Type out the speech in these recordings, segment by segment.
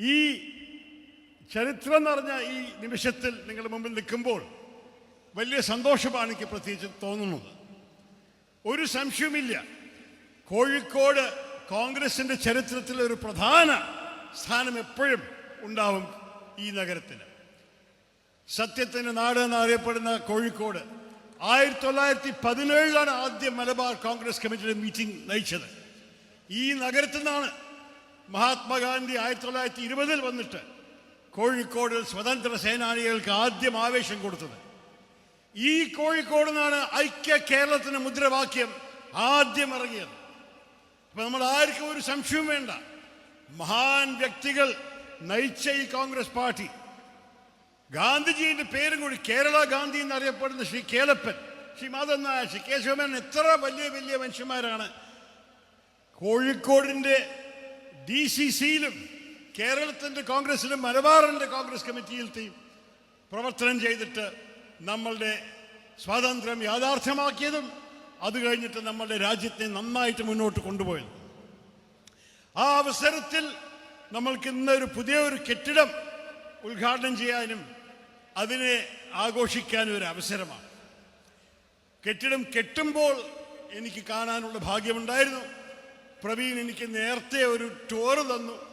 ഈ ചരിത്രം നിറഞ്ഞ ഈ നിമിഷത്തിൽ നിങ്ങളുടെ മുമ്പിൽ നിൽക്കുമ്പോൾ വലിയ സന്തോഷമാണ് എനിക്ക് പ്രത്യേകിച്ച് തോന്നുന്നത്. ഒരു സംശയവുമില്ല. കോഴിക്കോട് കോൺഗ്രസിന്റെ ചരിത്രത്തിൽ ഒരു പ്രധാന സ്ഥാനം എപ്പോഴും ഉണ്ടാവും ഈ നഗരത്തിൽ സത്യത്തിന്റെ നാട് എന്നറിയപ്പെടുന്ന കോഴിക്കോട് ആയിരത്തി തൊള്ളായിരത്തി പതിനേഴിലാണ് ആദ്യം മലബാർ കോൺഗ്രസ് കമ്മിറ്റിയുടെ മീറ്റിംഗ് നയിച്ചത്. ഈ നഗരത്തിൽ നിന്നാണ് മഹാത്മാഗാന്ധി ആയിരത്തി തൊള്ളായിരത്തി ഇരുപതിൽ വന്നിട്ട് കോഴിക്കോട് സ്വതന്ത്ര സേനാനികൾക്ക് ആദ്യം ആവേശം കൊടുത്തത്. ഈ കോഴിക്കോട് നിന്നാണ് ഐക്യ കേരളത്തിന് മുദ്രാവാക്യം ആദ്യം ഇറങ്ങിയത്. അപ്പൊ നമ്മൾ ആർക്കും ഒരു സംശയവും വേണ്ട. മഹാൻ വ്യക്തികൾ നയിച്ച ഈ കോൺഗ്രസ് പാർട്ടി. ഗാന്ധിജിയുടെ പേരും കൂടി കേരള ഗാന്ധി എന്നറിയപ്പെടുന്ന ശ്രീ കേലപ്പൻ ശ്രീ മാധവൻ നായർ ശ്രീ കേശവമേനൻ എത്ര വലിയ വലിയ മനുഷ്യന്മാരാണ്. കോഴിക്കോടിന്റെ ഡി സി സിയിലും കേരളത്തിന്റെ കോൺഗ്രസിലും മലബാറിന്റെ കോൺഗ്രസ് കമ്മിറ്റിയിലത്തെയും പ്രവർത്തനം ചെയ്തിട്ട് നമ്മളുടെ സ്വാതന്ത്ര്യം യാഥാർത്ഥ്യമാക്കിയതും അത് കഴിഞ്ഞിട്ട് നമ്മളുടെ രാജ്യത്തെ നന്നായിട്ട് മുന്നോട്ട് കൊണ്ടുപോയത്. ആ അവസരത്തിൽ നമ്മൾക്ക് ഇന്നൊരു പുതിയ ഒരു കെട്ടിടം ഉദ്ഘാടനം ചെയ്യാനും അതിനെ ആഘോഷിക്കാനും ഒരു അവസരമാണ്. കെട്ടിടം കെട്ടുമ്പോൾ എനിക്ക് കാണാനുള്ള ഭാഗ്യമുണ്ടായിരുന്നു. പ്രവീൺ എനിക്ക് നേരത്തെ ഒരു ടൂറ് തന്നു.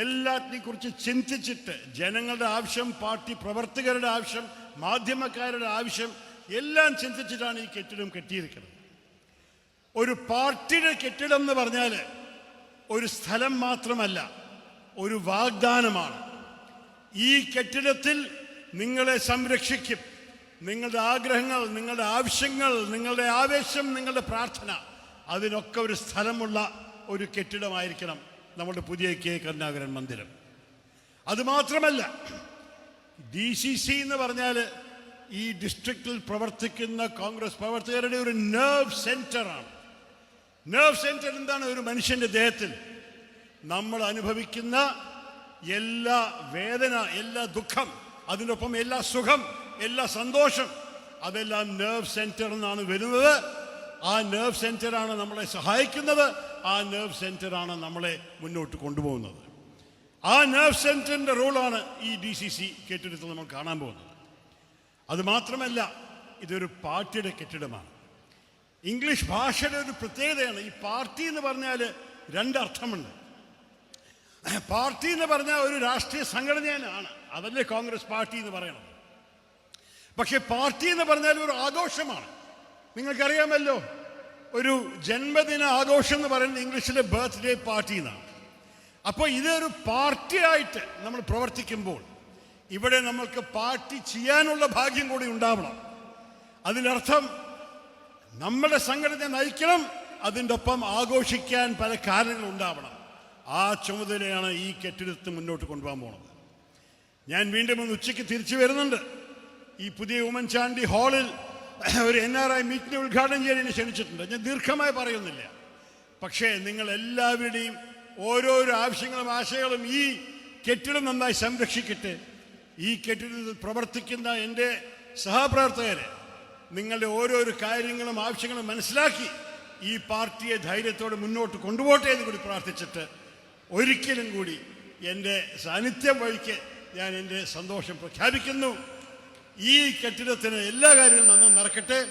എല്ലാത്തിനെ കുറിച്ച് ചിന്തിച്ചിട്ട് ജനങ്ങളുടെ ആവശ്യം പാർട്ടി പ്രവർത്തകരുടെ ആവശ്യം മാധ്യമക്കാരുടെ ആവശ്യം എല്ലാം ചിന്തിച്ചിട്ടാണ് ഈ കെട്ടിടം കെട്ടിയിരിക്കുന്നത്. ഒരു പാർട്ടിയുടെ കെട്ടിടം എന്ന് പറഞ്ഞാൽ ഒരു സ്ഥലം മാത്രമല്ല ഒരു വാഗ്ദാനമാണ്. ഈ കെട്ടിടത്തിൽ നിങ്ങളെ സംരക്ഷിക്കും. നിങ്ങളുടെ ആഗ്രഹങ്ങൾ നിങ്ങളുടെ ആവശ്യങ്ങൾ നിങ്ങളുടെ ആവേശം നിങ്ങളുടെ പ്രാർത്ഥന അതിനൊക്കെ ഒരു സ്ഥലമുള്ള ഒരു കെട്ടിടമായിരിക്കണം നമ്മുടെ പുതിയ കെ കരുണാകരൻ മന്ദിരം. അതുമാത്രമല്ല ഡി സി സി എന്ന് പറഞ്ഞാൽ ഈ ഡിസ്ട്രിക്റ്റിൽ പ്രവർത്തിക്കുന്ന കോൺഗ്രസ് പ്രവർത്തകരുടെ ഒരു നേർവ് സെന്ററാണ് നേർവ് സെന്റർ എന്താണ്? ഒരു മനുഷ്യന്റെ ദേഹത്തിൽ നമ്മൾ അനുഭവിക്കുന്ന എല്ലാ വേദന എല്ലാ ദുഃഖം അതിനൊപ്പം എല്ലാ സുഖം എല്ലാ സന്തോഷം അതെല്ലാം നേർവ് സെന്റർ നിന്നാണ് വരുന്നത്. ആ നെർവ് സെന്ററാണ് നമ്മളെ സഹായിക്കുന്നത്. ആ നെർവ് സെന്ററാണ് നമ്മളെ മുന്നോട്ട് കൊണ്ടുപോകുന്നത്. ആ നെർവ് സെന്ററിന്റെ റോളാണ് ഈ ഡി സി സി കെട്ടിടത്തിൽ നമ്മൾ കാണാൻ പോകുന്നത്. അതുമാത്രമല്ല ഇതൊരു പാർട്ടിയുടെ കെട്ടിടമാണ്. ഇംഗ്ലീഷ് ഭാഷയുടെ ഒരു പ്രത്യേകതയാണ് ഈ പാർട്ടി എന്ന് പറഞ്ഞാൽ രണ്ടർത്ഥമുണ്ട്. പാർട്ടി എന്ന് പറഞ്ഞാൽ ഒരു രാഷ്ട്രീയ സംഘടനയാണ് അതല്ലേ കോൺഗ്രസ് പാർട്ടി എന്ന് പറയണം പക്ഷേ പാർട്ടി എന്ന് പറഞ്ഞാൽ ഒരു ആഘോഷമാണ്. നിങ്ങൾക്കറിയാമല്ലോ ഒരു ജന്മദിന ആഘോഷം എന്ന് പറയുന്നത് ഇംഗ്ലീഷിലെ ബർത്ത്ഡേ പാർട്ടി എന്നാണ്. അപ്പോൾ ഇതൊരു പാർട്ടിയായിട്ട് നമ്മൾ പ്രവർത്തിക്കുമ്പോൾ ഇവിടെ നമ്മൾക്ക് പാർട്ടി ചെയ്യാനുള്ള ഭാഗ്യം കൂടി ഉണ്ടാവണം. അതിനർത്ഥം നമ്മുടെ സംഘടന നയിക്കണം അതിന്റെ ഒപ്പം ആഘോഷിക്കാൻ പല കാരണങ്ങൾ ഉണ്ടാവണം. ആ ചുമതലയാണ് ഈ കെട്ടിടത്ത് മുന്നോട്ട് കൊണ്ടുപോകാൻ പോണത്. ഞാൻ വീണ്ടും ഒന്ന് ഉച്ചയ്ക്ക് തിരിച്ചു വരുന്നുണ്ട്. ഈ പുതിയ ഉമ്മൻചാണ്ടി ഹാളിൽ ഒരു എൻ ആർ ഐ മീറ്റിനെ ഉദ്ഘാടനം ചെയ്യാൻ എന്നെ ക്ഷണിച്ചിട്ടുണ്ട്. ഞാൻ ദീർഘമായി പറയുന്നില്ല. പക്ഷേ നിങ്ങൾ എല്ലാവരുടെയും ഓരോരോ ആവശ്യങ്ങളും ആശയങ്ങളും ഈ കെട്ടിടം നന്നായി സംരക്ഷിക്കട്ടെ. ഈ കെട്ടിടത്തിൽ പ്രവർത്തിക്കുന്ന എന്റെ സഹപ്രവർത്തകരെ നിങ്ങളുടെ ഓരോരോ കാര്യങ്ങളും ആവശ്യങ്ങളും മനസ്സിലാക്കി ഈ പാർട്ടിയെ ധൈര്യത്തോടെ മുന്നോട്ട് കൊണ്ടുപോട്ടെ എന്ന് കൂടി പ്രാർത്ഥിച്ചിട്ട് ഒരിക്കലും കൂടി എന്റെ സാന്നിധ്യം വഴിക്ക് ഞാൻ എന്റെ സന്തോഷം പ്രഖ്യാപിക്കുന്നു. ഈ കെട്ടിടത്തിന് എല്ലാ കാര്യങ്ങളും നന്ന് നടക്കട്ടെ.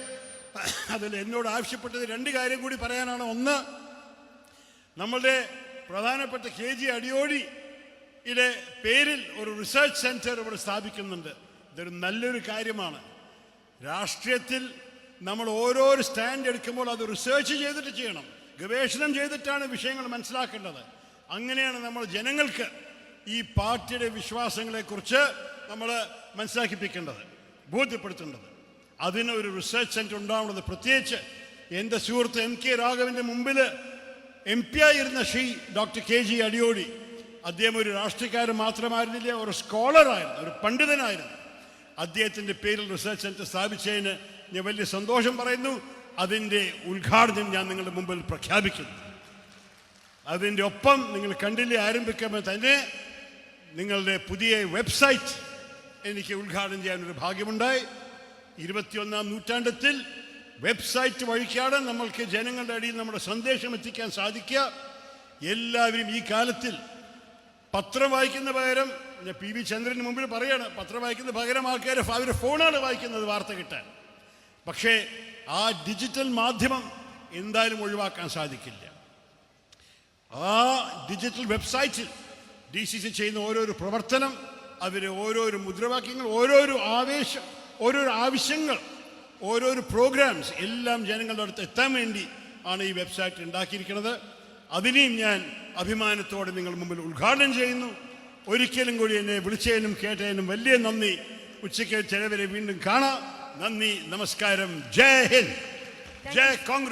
അതിൽ എന്നോട് ആവശ്യപ്പെട്ടത് രണ്ട് കാര്യം കൂടി പറയാനാണ്. ഒന്ന് നമ്മളുടെ പ്രധാനപ്പെട്ട കെ ജി അടിയോടിയുടെ പേരിൽ ഒരു റിസർച്ച് സെന്റർ ഇവിടെ സ്ഥാപിക്കുന്നുണ്ട്. ഇതൊരു നല്ലൊരു കാര്യമാണ്. രാഷ്ട്രീയത്തിൽ നമ്മൾ ഓരോ സ്റ്റാൻഡ് എടുക്കുമ്പോൾ അത് റിസേർച്ച് ചെയ്തിട്ട് ചെയ്യണം. ഗവേഷണം ചെയ്തിട്ടാണ് വിഷയങ്ങൾ മനസ്സിലാക്കേണ്ടത്. അങ്ങനെയാണ് നമ്മൾ ജനങ്ങൾക്ക് ഈ പാർട്ടിയുടെ വിശ്വാസങ്ങളെക്കുറിച്ച് നമ്മൾ മനസ്സിലാക്കിപ്പിക്കേണ്ടത് ബോധ്യപ്പെടുത്തേണ്ടത്. അതിന് ഒരു റിസർച്ച് സെന്റർ ഉണ്ടാവുന്നത് പ്രത്യേകിച്ച് എന്റെ സുഹൃത്ത് എം കെ രാഘവന്റെ മുമ്പിൽ എം പി ആയിരുന്ന Shri doctor K G Adiyodi. അദ്ദേഹം ഒരു രാഷ്ട്രീയക്കാരൻ മാത്രമായിരുന്നില്ല ഒരു സ്കോളറായിരുന്നു ഒരു പണ്ഡിതനായിരുന്നു. അദ്ദേഹത്തിന്റെ പേരിൽ റിസർച്ച് സെന്റർ സ്ഥാപിച്ചതിന് ഞാൻ വലിയ സന്തോഷം പറയുന്നു. അതിന്റെ ഉദ്ഘാടനം ഞാൻ നിങ്ങളുടെ മുമ്പിൽ പ്രഖ്യാപിക്കുന്നു. അതിന്റെ ഒപ്പം നിങ്ങൾ കണ്ടില്ലേ ആരംഭിക്കുമ്പോൾ തന്നെ നിങ്ങളുടെ പുതിയ വെബ്സൈറ്റ് എനിക്ക് ഉദ്ഘാടനം ചെയ്യാനൊരു ഭാഗ്യമുണ്ടായി. ഇരുപത്തിയൊന്നാം നൂറ്റാണ്ടത്തിൽ വെബ്സൈറ്റ് വഴിക്കാണ് നമ്മൾക്ക് ജനങ്ങളുടെ അടിയിൽ നമ്മുടെ സന്ദേശം എത്തിക്കാൻ സാധിക്കുക. എല്ലാവരും ഈ കാലത്തിൽ പത്രം വായിക്കുന്ന പകരം ഞാൻ പി വി ചന്ദ്രന് മുമ്പിൽ പറയാണ് പത്രം വായിക്കുന്ന പകരം ആൾക്കാർ അവരുടെ ഫോണാണ് വായിക്കുന്നത് വാർത്ത കിട്ടാൻ. പക്ഷേ ആ ഡിജിറ്റൽ മാധ്യമം എന്തായാലും ഒഴിവാക്കാൻ സാധിക്കില്ല. ആ ഡിജിറ്റൽ വെബ്സൈറ്റിൽ ഡി സി സി ചെയ്യുന്ന ഓരോരോ പ്രവർത്തനം അതിലെ ഓരോരോ മുദ്രാവാക്യങ്ങൾ ഓരോരോ ആവേശം ഓരോരോ ആവശ്യങ്ങൾ ഓരോരോ പ്രോഗ്രാംസ് എല്ലാം ജനങ്ങളുടെ അടുത്ത് എത്താൻ വേണ്ടി ആണ് ഈ വെബ്സൈറ്റ് ഉണ്ടാക്കിയിരിക്കുന്നത്. അതിനെയും ഞാൻ അഭിമാനത്തോടെ നിങ്ങൾ മുമ്പിൽ ഉദ്ഘാടനം ചെയ്യുന്നു. ഒരിക്കലും കൂടി എന്നെ വിളിച്ചതിനും കേട്ടതിനും വലിയ നന്ദി. ഉച്ചയ്ക്ക് ചിലവരെ വീണ്ടും കാണാം. നന്ദി നമസ്കാരം. ജയ് ഹിന്ദ്. ജയ് കോൺഗ്രസ്.